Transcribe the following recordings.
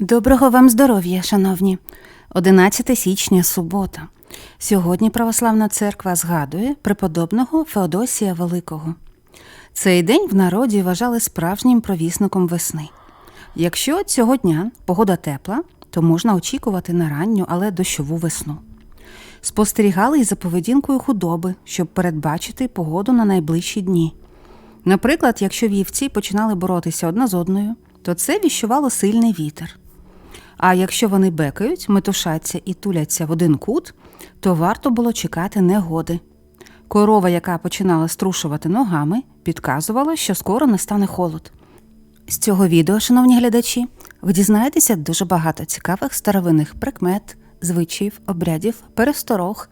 Доброго вам здоров'я, шановні. 11 січня, субота. Сьогодні Православна церква згадує преподобного Феодосія Великого. Цей день в народі вважали справжнім провісником весни. Якщо цього дня погода тепла, то можна очікувати на ранню, але дощову весну. Спостерігали й за поведінкою худоби, щоб передбачити погоду на найближчі дні. Наприклад, якщо вівці починали боротися одна з одною, то це віщувало сильний вітер. А якщо вони бекають, метушаться і туляться в один кут, то варто було чекати негоди. Корова, яка починала струшувати ногами, підказувала, що скоро настане холод. З цього відео, шановні глядачі, ви дізнаєтеся дуже багато цікавих старовинних прикмет, звичаїв, обрядів, пересторог,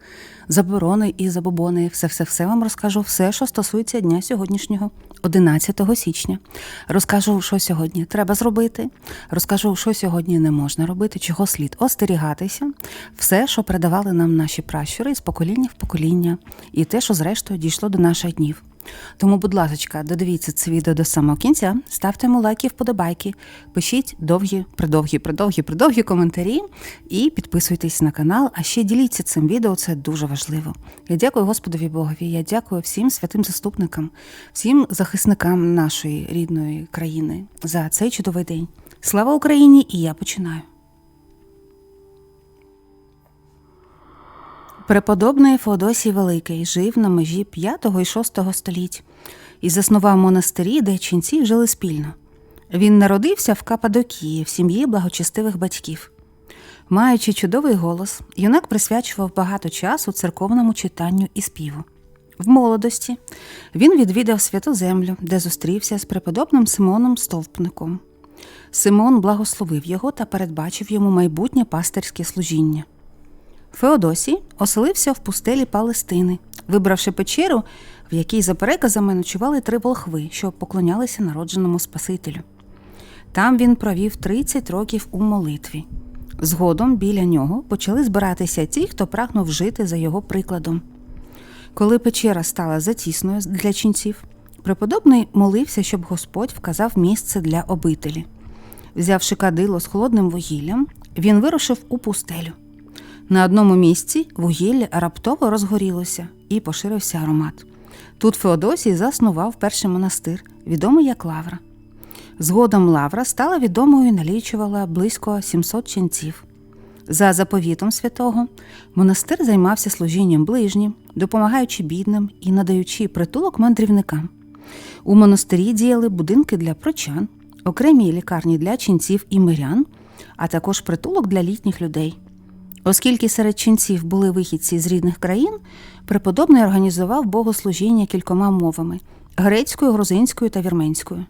заборони і забобони. Все, все, все вам розкажу, все, що стосується дня сьогоднішнього, 11 січня. Розкажу, що сьогодні треба зробити. Розкажу, що сьогодні не можна робити, чого слід остерігатися, все, що передавали нам наші пращури з покоління в покоління, і те, що зрештою дійшло до наших днів. Тому, будь ласка, додивіться це відео до самого кінця, ставте йому лайки, вподобайки, пишіть довгі, придовгі, придовгі, придовгі коментарі і підписуйтесь на канал. А ще діліться цим відео, це дуже важливо. Я дякую Господові Богові. Я дякую всім святим заступникам, всім захисникам нашої рідної країни за цей чудовий день. Слава Україні! І я починаю. Преподобний Феодосій Великий жив на межі 5 і 6 століть і заснував монастирі, де ченці жили спільно. Він народився в Кападокії в сім'ї благочестивих батьків. Маючи чудовий голос, юнак присвячував багато часу церковному читанню і співу. В молодості він відвідав святу землю, де зустрівся з преподобним Симоном Стовпником. Симон благословив його та передбачив йому майбутнє пастирське служіння. Феодосій оселився в пустелі Палестини, вибравши печеру, в якій за переказами ночували три волхви, що поклонялися народженому Спасителю. Там він провів 30 років у молитві. Згодом біля нього почали збиратися ті, хто прагнув жити за його прикладом. Коли печера стала затісною для ченців, преподобний молився, щоб Господь вказав місце для обителі. Взявши кадило з холодним вугіллям, він вирушив у пустелю. На одному місці вугілля раптово розгорілося і поширився аромат. Тут Феодосій заснував перший монастир, відомий як Лавра. Згодом Лавра стала відомою і налічувала близько 700 ченців. За заповітом святого монастир займався служінням ближнім, допомагаючи бідним і надаючи притулок мандрівникам. У монастирі діяли будинки для прочан, окремі лікарні для ченців і мирян, а також притулок для літніх людей. Оскільки серед ченців були вихідці з рідних країн, преподобний організував богослужіння кількома мовами грецькою, грузинською та вірменською.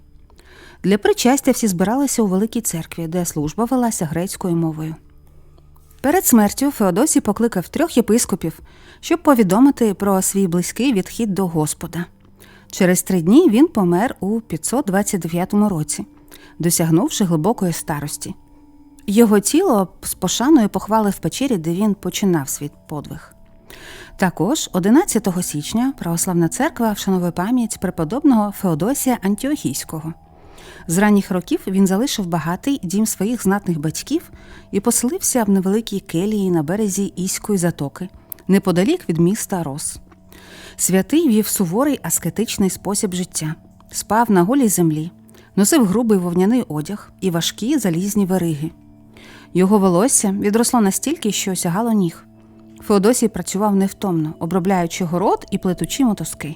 Для причастя всі збиралися у великій церкві, де служба велася грецькою мовою. Перед смертю Феодосій покликав трьох єпископів, щоб повідомити про свій близький відхід до Господа. Через три дні він помер у 529 році, досягнувши глибокої старості. Його тіло з пошаною похвали в печері, де він починав свій подвиг. Також 11 січня Православна церква вшановує пам'ять преподобного Феодосія Антіохійського. З ранніх років він залишив багатий дім своїх знатних батьків і поселився в невеликій келії на березі Іської затоки, неподалік від міста Рос. Святий вів суворий аскетичний спосіб життя, спав на голій землі, носив грубий вовняний одяг і важкі залізні вериги. Його волосся відросло настільки, що осягало ніг. Феодосій працював невтомно, обробляючи город і плетучи мотузки.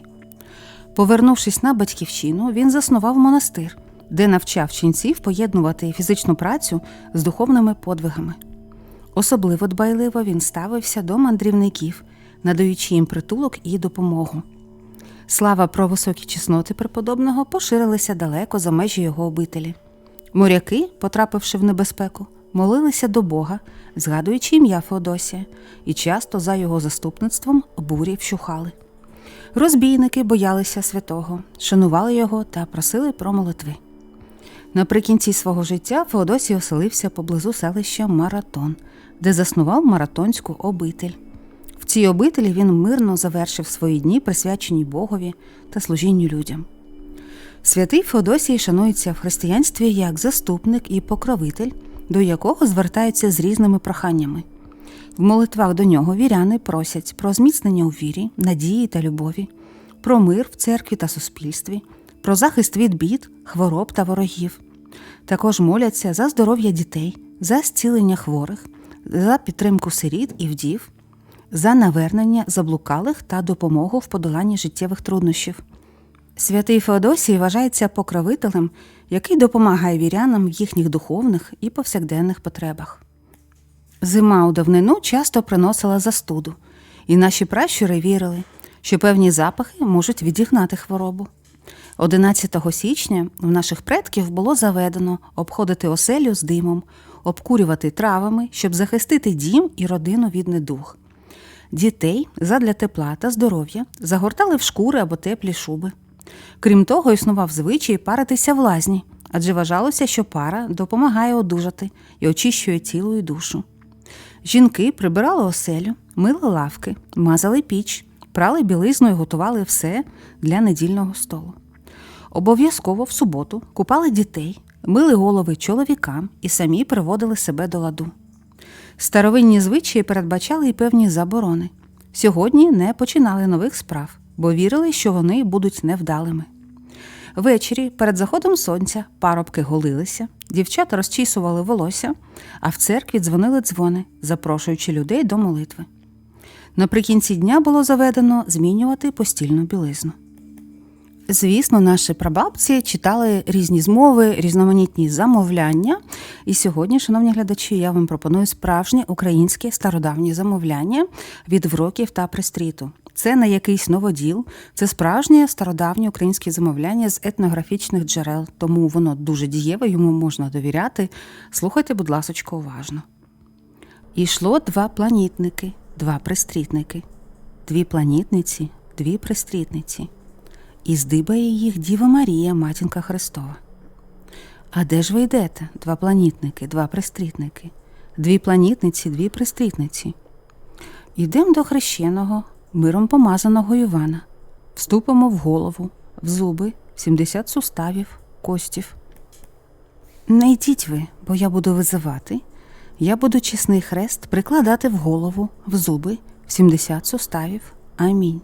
Повернувшись на батьківщину, він заснував монастир, де навчав ченців поєднувати фізичну працю з духовними подвигами. Особливо дбайливо він ставився до мандрівників, надаючи їм притулок і допомогу. Слава про високі чесноти преподобного поширилися далеко за межі його обителі. Моряки, потрапивши в небезпеку, молилися до Бога, згадуючи ім'я Феодосія, і часто за його заступництвом бурі вщухали. Розбійники боялися святого, шанували його та просили про молитви. Наприкінці свого життя Феодосій оселився поблизу селища Маратон, де заснував маратонську обитель. В цій обителі він мирно завершив свої дні, присвячені Богові та служінню людям. Святий Феодосій шанується в християнстві як заступник і покровитель до якого звертаються з різними проханнями. В молитвах до нього віряни просять про зміцнення у вірі, надії та любові, про мир в церкві та суспільстві, про захист від бід, хвороб та ворогів. Також моляться за здоров'я дітей, за зцілення хворих, за підтримку сиріт і вдів, за навернення заблукалих та допомогу в подоланні життєвих труднощів. Святий Феодосій вважається покровителем, який допомагає вірянам в їхніх духовних і повсякденних потребах. Зима у давнину часто приносила застуду, і наші пращури вірили, що певні запахи можуть відігнати хворобу. 11 січня в наших предків було заведено обходити оселю з димом, обкурювати травами, щоб захистити дім і родину від недуг. Дітей задля тепла та здоров'я загортали в шкури або теплі шуби. Крім того, існував звичай паритися в лазні, адже вважалося, що пара допомагає одужати і очищує тіло і душу. Жінки прибирали оселю, мили лавки, мазали піч, прали білизну і готували все для недільного столу. Обов'язково в суботу купали дітей, мили голови чоловікам і самі приводили себе до ладу. Старовинні звичаї передбачали й певні заборони. Сьогодні не починали нових справ, бо вірили, що вони будуть невдалими. Ввечері, перед заходом сонця, парубки голилися, дівчата розчісували волосся, а в церкві дзвонили дзвони, запрошуючи людей до молитви. Наприкінці дня було заведено змінювати постільну білизну. Звісно, наші прабабці читали різні змови, різноманітні замовляння. І сьогодні, шановні глядачі, я вам пропоную справжнє українське стародавнє замовляння від вроків та пристріту. Це не якийсь новоділ, це справжнє стародавнє українське замовляння з етнографічних джерел, тому воно дуже дієве, йому можна довіряти. Слухайте, будь ласочка, уважно. Ішло два планітники, два пристрітники, дві планітниці, дві пристрітниці. І здибає їх Діва Марія, матінка Христова. А де ж ви йдете, два планітники, два пристрітники, дві планітниці, дві пристрітниці? Йдемо до хрещеного, миром помазаного Івана, вступимо в голову, в зуби, в 70 суставів, костів. Не йдіть ви, бо я буду визивати. Я буду чесний хрест прикладати в голову, в зуби, в 70 суставів. Амінь.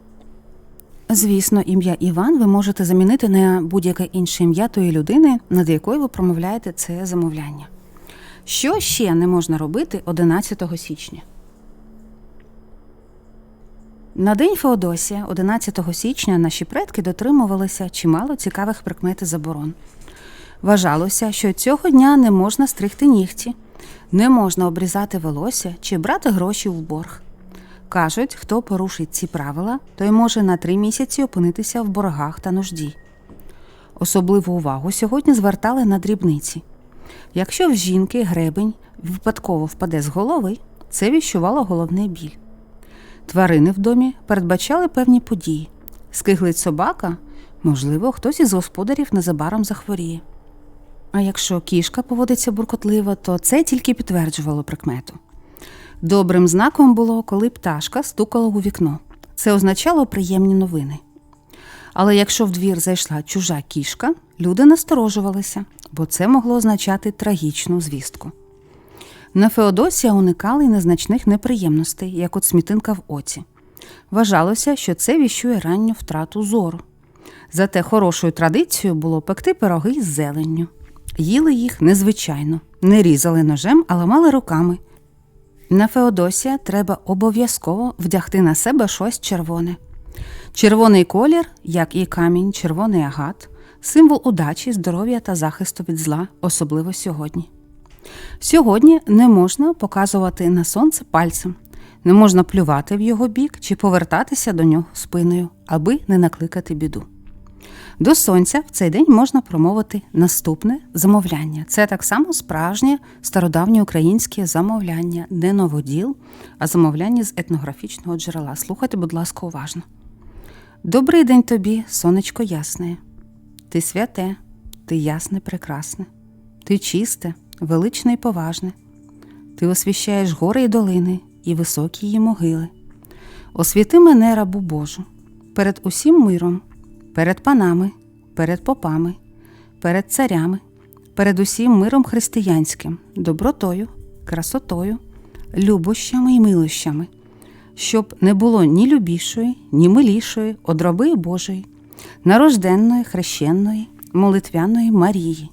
Звісно, ім'я Іван ви можете замінити на будь-яке інше ім'я тої людини, над якою ви промовляєте це замовляння. Що ще не можна робити 11 січня? На день Феодосія, 11 січня, наші предки дотримувалися чимало цікавих прикмет і заборон. Вважалося, що цього дня не можна стригти нігті, не можна обрізати волосся чи брати гроші в борг. Кажуть, хто порушить ці правила, той може на три місяці опинитися в боргах та нужді. Особливу увагу сьогодні звертали на дрібниці. Якщо в жінки гребень випадково впаде з голови, це віщувало головний біль. Тварини в домі передбачали певні події. Скиглить собака, можливо, хтось із господарів незабаром захворіє. А якщо кішка поводиться буркотливо, то це тільки підтверджувало прикмету. Добрим знаком було, коли пташка стукала у вікно. Це означало приємні новини. Але якщо в двір зайшла чужа кішка, люди насторожувалися, бо це могло означати трагічну звістку. На Феодосія уникали незначних неприємностей, як от смітинка в оці. Вважалося, що це віщує ранню втрату зору. Зате хорошою традицією було пекти пироги з зеленню. Їли їх незвичайно, не різали ножем, а ламали руками. На Феодосія треба обов'язково вдягти на себе щось червоне. Червоний колір, як і камінь, червоний агат, символ удачі, здоров'я та захисту від зла, особливо сьогодні. Сьогодні не можна показувати на сонце пальцем, не можна плювати в його бік чи повертатися до нього спиною, аби не накликати біду. До сонця в цей день можна промовити наступне замовляння. Це так само справжнє стародавнє українське замовляння, не новоділ, а замовляння з етнографічного джерела. Слухайте, будь ласка, уважно. Добрий день тобі, сонечко ясне. Ти святе, ти ясне, прекрасне, ти чисте, величне і поважне. Ти освіщаєш гори і долини і високі її могили. Освіти мене, рабу Божу, перед усім миром, перед панами, перед попами, перед царями, передусім миром християнським, добротою, красотою, любощами і милощами, щоб не було ні любішої, ні милішої одроби Божої, нарожденної, хрещенної, молитвяної Марії,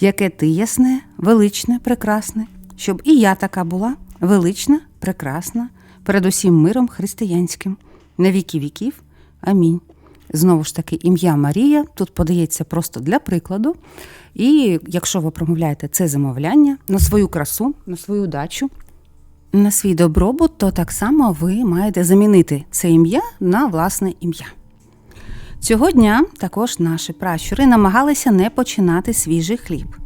яке ти ясне, величне, прекрасне, щоб і я така була велична, прекрасна, передусім миром християнським, на віки віків. Амінь. Знову ж таки, ім'я Марія тут подається просто для прикладу. І якщо ви промовляєте це замовляння на свою красу, на свою удачу, на свій добробут, то так само ви маєте замінити це ім'я на власне ім'я. Цього дня також наші пращури намагалися не починати свіжий хліб.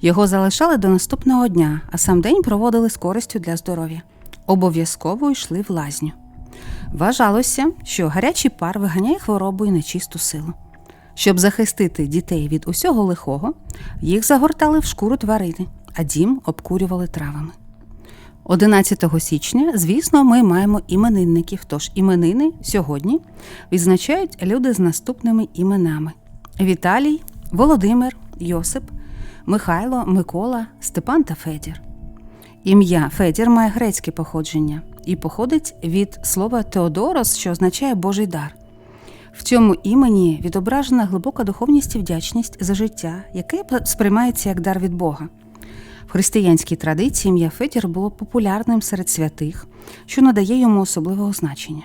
Його залишали до наступного дня, а сам день проводили з користю для здоров'я. Обов'язково йшли в лазню. Вважалося, що гарячий пар виганяє хворобу і нечисту силу. Щоб захистити дітей від усього лихого, їх загортали в шкуру тварини, а дім обкурювали травами. 11 січня, звісно, ми маємо іменинників, тож іменини сьогодні відзначають люди з наступними іменами: Віталій, Володимир, Йосип, Михайло, Микола, Степан та Федір. Ім'я Федір має грецьке походження і походить від слова Теодорос, що означає Божий дар. В цьому імені відображена глибока духовність і вдячність за життя, яке сприймається як дар від Бога. В християнській традиції ім'я Федір було популярним серед святих, що надає йому особливого значення.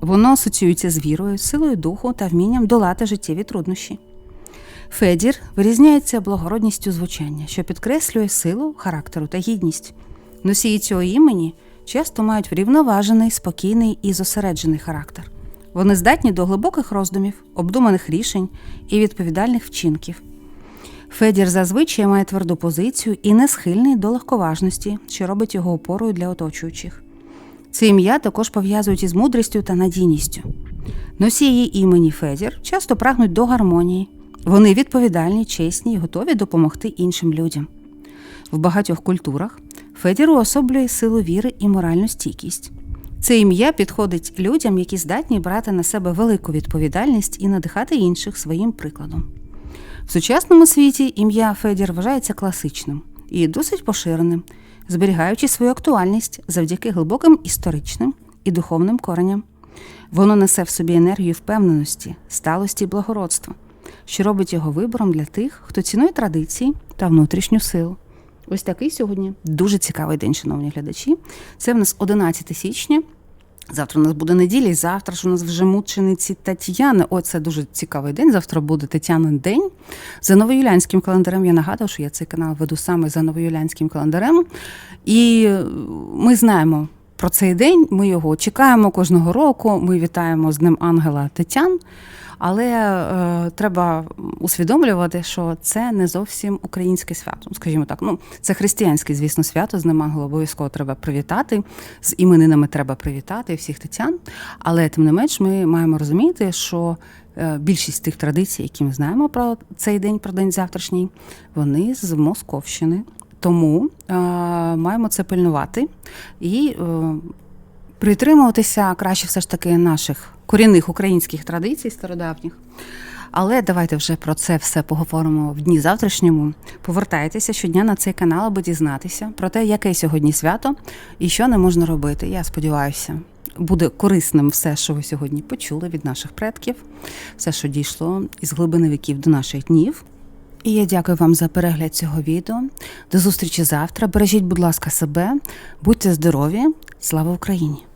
Воно асоціюється з вірою, силою духу та вмінням долати життєві труднощі. Федір вирізняється благородністю звучання, що підкреслює силу, характеру та гідність. Носії цього імені часто мають врівноважений, спокійний і зосереджений характер. Вони здатні до глибоких роздумів, обдуманих рішень і відповідальних вчинків. Федір зазвичай має тверду позицію і не схильний до легковажності, що робить його опорою для оточуючих. Це ім'я також пов'язують із мудрістю та надійністю. Носії імені Федір часто прагнуть до гармонії. Вони відповідальні, чесні і готові допомогти іншим людям. В багатьох культурах Федір уособлює силу віри і моральну стійкість. Це ім'я підходить людям, які здатні брати на себе велику відповідальність і надихати інших своїм прикладом. В сучасному світі ім'я Федір вважається класичним і досить поширеним, зберігаючи свою актуальність завдяки глибоким історичним і духовним коренням. Воно несе в собі енергію впевненості, сталості і благородства, що робить його вибором для тих, хто цінує традиції та внутрішню силу. Ось такий сьогодні дуже цікавий день, шановні глядачі. Це в нас 11 січня. Завтра у нас буде неділя, і завтра ж у нас вже мучениці Тетяни. О, це дуже цікавий день. Завтра буде Тетянин день. За новоюлянським календарем я нагадую, що я цей канал веду саме за новоюлянським календарем. І ми знаємо про цей день. Ми його чекаємо кожного року. Ми вітаємо з ним ангела Тетян. Але е, треба усвідомлювати, що це не зовсім українське свято. Скажімо так, ну це християнське, звісно, свято з ним ангела обов'язково треба привітати. З іменинами треба привітати всіх тетян. Але тим не менш, ми маємо розуміти, що е, більшість тих традицій, які ми знаємо про цей день, про день завтрашній, вони з Московщини. Тому е, маємо це пильнувати і. Е, притримуватися краще все ж таки наших корінних українських традицій стародавніх. Але давайте вже про це все поговоримо в дні завтрашньому. Повертайтеся щодня на цей канал, аби дізнатися про те, яке сьогодні свято і що не можна робити. Я сподіваюся, буде корисним все, що ви сьогодні почули від наших предків, все, що дійшло із глибини віків до наших днів. І я дякую вам за перегляд цього відео. До зустрічі завтра. Бережіть, будь ласка, себе, будьте здорові. Слава Україні!